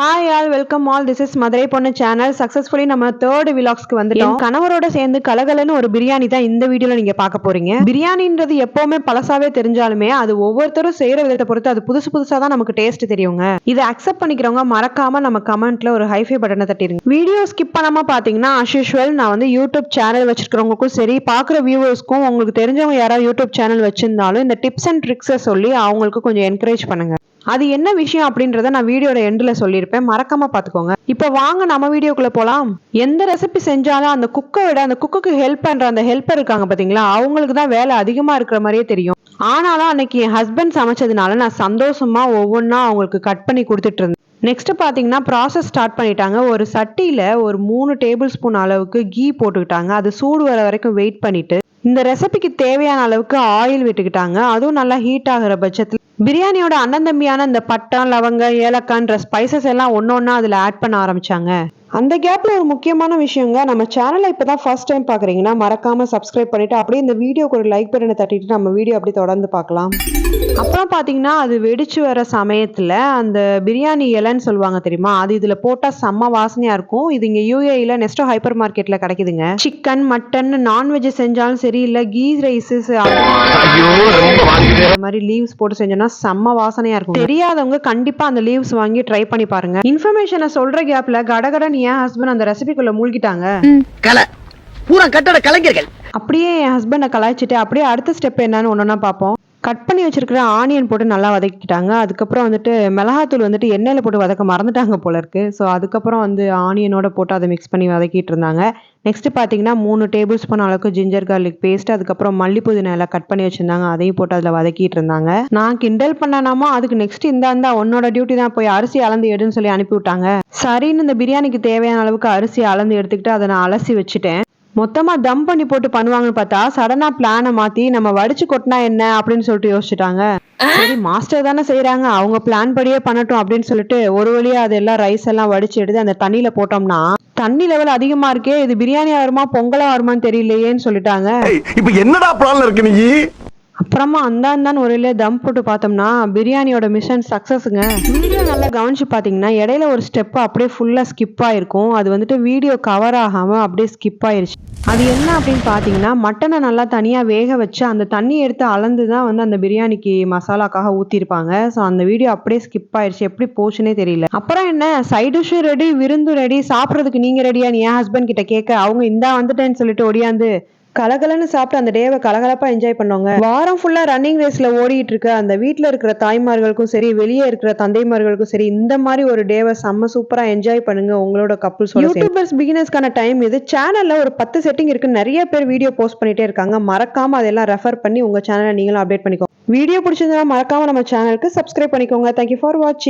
Hi all welcome all this is Madurai பொண்ணு channel successfully நம்ம third விலாக்ஸ்க்கு வந்துட்டோம். கணவரோட சேர்ந்து கலகலன்னு ஒரு பிரியாணி தான் இந்த வீடியோல நீங்க பார்க்க போறீங்க. பிரியாணின்றது எப்பவுமே பழசாவே தெரிஞ்சாலுமே அது ஒவ்வொருத்தரும் செய்யற விதத்தை பொறுத்து அது புதுசு புதுசா தான் நமக்கு டேஸ்ட் தெரியுங்க. இதை அக்செப்ட் பண்ணிக்கிறவங்க மறக்காம நம்ம கமெண்ட்ல ஒரு ஹைஃபை பட்டனை தட்டிடுங்க வீடியோ ஸ்கிப் பண்ணாம பாத்தீங்கன்னா as நான் வந்து யூடியூப் சேனல் வச்சிருக்கிறவங்களுக்கும் சரி பாக்குற வியூவர்ஸ்க்கும் உங்களுக்கு தெரிஞ்சவங்க யாராவது யூடியூப் சேனல் வச்சிருந்தாலும் இந்த டிப்ஸ் அண்ட் ட்ரிக்ஸை சொல்லி அவங்களுக்கு கொஞ்சம் என்கரேஜ் பண்ணுங்க. அது என்ன விஷயம் அப்படின்றத நான் வீடியோட எண்டில் சொல்லியிருப்பேன். மறக்காம பார்த்துக்கோங்க. இப்போ வாங்க நம்ம வீடியோக்குள்ளே போலாம். எந்த ரெசிபி செஞ்சாலும் அந்த குக்கை விட அந்த குக்குக்கு ஹெல்ப் பண்ற அந்த ஹெல்ப்பர் இருக்காங்க பாத்தீங்களா? அவங்களுக்கு தான் வேலை அதிகமா இருக்கிற மாதிரியே தெரியும். ஆனாலும் அன்னைக்கு என் ஹஸ்பண்ட் சமைச்சதுனால நான் சந்தோஷமா ஒவ்வொன்றா அவங்களுக்கு கட் பண்ணி கொடுத்துட்டு இருந்தேன். நெக்ஸ்ட் பார்த்தீங்கன்னா ப்ராசஸ் ஸ்டார்ட் பண்ணிட்டாங்க. ஒரு சட்டியில் ஒரு மூணு டேபிள் ஸ்பூன் அளவுக்கு கீ போட்டுக்கிட்டாங்க. அது சூடு வர வரைக்கும் வெயிட் பண்ணிட்டு இந்த ரெசிபிக்கு தேவையான அளவுக்கு ஆயில் விட்டுக்கிட்டாங்க. அதுவும் நல்லா ஹீட் ஆகிற பட்சத்தில் பிரியாணியோட அண்ணன் தம்பியான இந்த பட்டம் லவங்க ஏலக்கான்ற ஸ்பைசஸ் எல்லாம் ஒன்று ஒன்றா அதில் ஆட் பண்ண ஆரம்பித்தாங்க அந்த கேப்ல ஒரு முக்கியமான விஷயங்க நம்ம சேனலை இப்பதான் ஃபர்ஸ்ட் டைம் பாக்குறீங்கன்னா மறக்காம சப்ஸ்கிரைப் பண்ணிட்டு அப்படியே இந்த வீடியோக்கு ஒரு லைக் பட்டனை தட்டிட்டு நம்ம வீடியோ அப்படி தொடர்ந்து பார்க்கலாம். அப்புறம் பாத்தீங்கன்னா அது வெடிச்சு வர சமயத்துல அந்த பிரியாணி இலைன்னு சொல்லுவாங்க தெரியுமா? அது இதுல போட்டா செம்ம வாசனையா இருக்கும். இது இங்க யூஏஇல நெஸ்டோ ஹைப்பர் மார்க்கெட்ல கிடைக்குதுங்க. சிக்கன் மட்டன் நான்வெஜ் செஞ்சாலும் சரி இல்ல கீ ரைஸஸ் ஐயோ ரொம்ப வாங்குது இந்த மாதிரி லீவ்ஸ் போட்டு செஞ்சோம்னா செம்ம வாசனையா இருக்கும் தெரியாதவங்க கண்டிப்பா அந்த லீவ்ஸ் வாங்கி ட்ரை பண்ணி பாருங்க. இன்ஃபர்மேஷனை சொல்ற கேப்ல கடகடன் என் ஹஸ்பண்ட் அந்த ரெசிபிக்குள்ள மூழ்கிட்டாங்க? கலை. பூரா கட்டட கலைஞர்கள். அப்படியே என் ஹஸ்பண்டை கலாய்ச்சிட்டு அப்படியே அடுத்த ஸ்டெப் என்னன்னு ஒன்றா பார்ப்போம். கட் பண்ணி வச்சிருக்கிற ஆனியன் போட்டு நல்லா வதக்கிட்டாங்க அதுக்கப்புறம் வந்துட்டு மிளகாத்தூள் வந்துட்டு எண்ணெயில் போட்டு வதக்க மறந்துட்டாங்க போல இருக்கு. ஸோ அதுக்கப்புறம் வந்து ஆனியனோட போட்டு அதை மிக்ஸ் பண்ணி வதக்கிட்டு இருந்தாங்க. நெக்ஸ்ட் பார்த்தீங்கன்னா மூணு டேபிள் ஸ்பூன் அளவுக்கு ஜிஞ்சர் கார்லிக் பேஸ்ட் அதுக்கப்புறம் மல்லி புதினா எல்லாம் கட் பண்ணி வச்சிருந்தாங்க. அதையும் போட்டு அதில் வதக்கிட்டு இருந்தாங்க. நான் கிண்டல் பண்ணனாமா அதுக்கு நெக்ஸ்ட் இந்த அந்த உன்னோட டியூட்டி தான். போய் அரிசி அளந்து எடுன்னு சொல்லி அனுப்பி விட்டாங்க சரின்னு இந்த பிரியாணிக்கு தேவையான அளவுக்கு அரிசி அளந்து எடுத்துக்கிட்டு அதை நான் அலசி வச்சுட்டேன். மொத்தமா தம் பண்ணி போட்டு பண்ணுவாங்கன்னு பார்த்தா சடனா பிளானை மாத்தி நம்ம வடிச்சு கொட்டினா என்ன அப்படின்னு சொல்லிட்டு யோசிச்சுட்டாங்க. சரி மாஸ்டர் தானே செய்றாங்க. அவங்க பிளான் படியே பண்ணட்டும் அப்படின்னு சொல்லிட்டு ஒரு வழியா அதெல்லாம் ரைஸ் எல்லாம் வடிச்சு எடுத்து அந்த தண்ணியில போட்டோம்னா தண்ணி லெவல் அதிகமா இருக்கே இது பிரியாணி வருமா பொங்கலா வருமான்னு தெரியலையேன்னு சொல்லிட்டாங்க. இப்ப என்னடா பிளான்ல இருக்கு நீ? அப்புறமா அந்தாந்தான்னு ஒரு தம் போட்டு பார்த்தோம்னா பிரியாணியோட மிஷன் சக்ஸஸுங்க வீடியோ நல்லா கவனிச்சு பார்த்தீங்கன்னா இடையில ஒரு ஸ்டெப் அப்படியே ஃபுல்லாக ஸ்கிப் ஆயிருக்கும். அது வந்துட்டு வீடியோ கவர் ஆகாமல் அப்படியே ஸ்கிப் ஆயிருச்சு. அது என்ன அப்படின்னு பார்த்தீங்கன்னா மட்டனை நல்லா தனியாக வேக வச்சு அந்த தண்ணி எடுத்து அளந்து தான் வந்து அந்த பிரியாணிக்கு மசாலாக்காக ஊற்றிருப்பாங்க ஸோ அந்த வீடியோ அப்படியே ஸ்கிப் ஆயிருச்சு. எப்படி போச்சுன்னே தெரியல. அப்புறம் என்ன? சைட் டிஷ்ஷும் ரெடி விருந்து ரெடி சாப்பிட்றதுக்கு நீங்கள் ரெடியா நீ என் ஹஸ்பண்ட் கிட்ட கேட்க அவங்க இந்தா வந்துட்டேன்னு சொல்லிட்டு ஒடியாந்து கலகலன்னு சாப்பிட்டு அந்த டேவை கலகலப்பா என்ஜாய் பண்ணுவாங்க வாரம் ஃபுல்லா ரன்னிங் ரேஸ்ல ஓடிட்டு இருக்க அந்த வீட்ல இருக்கிற தாய்மார்களுக்கும் சரி வெளியே இருக்கிற தந்தைமார்களுக்கும் சரி இந்த மாதிரி ஒரு டேவை செம்ம சூப்பரா என்ஜாய் பண்ணுங்க உங்களோட கப்புள்ஸ் யூடியூபர்ஸ் பிகினர்ஸ்க்கான டைம் இது. சேனல்ல ஒரு பத்து செட்டிங் இருக்கு. நிறைய பேர் வீடியோ போஸ்ட் பண்ணிட்டே இருக்காங்க. மறக்காம அதெல்லாம் ரெஃபர் பண்ணி உங்க சேனலை நீங்களும் அப்டேட் பண்ணிக்கோங்க. வீடியோ பிடிச்சிருந்தா மறக்காம நம்ம சேனலுக்கு சப்ஸ்கிரைப் பண்ணிக்கோங்க. தேங்க்யூ ஃபார் வாட்சிங்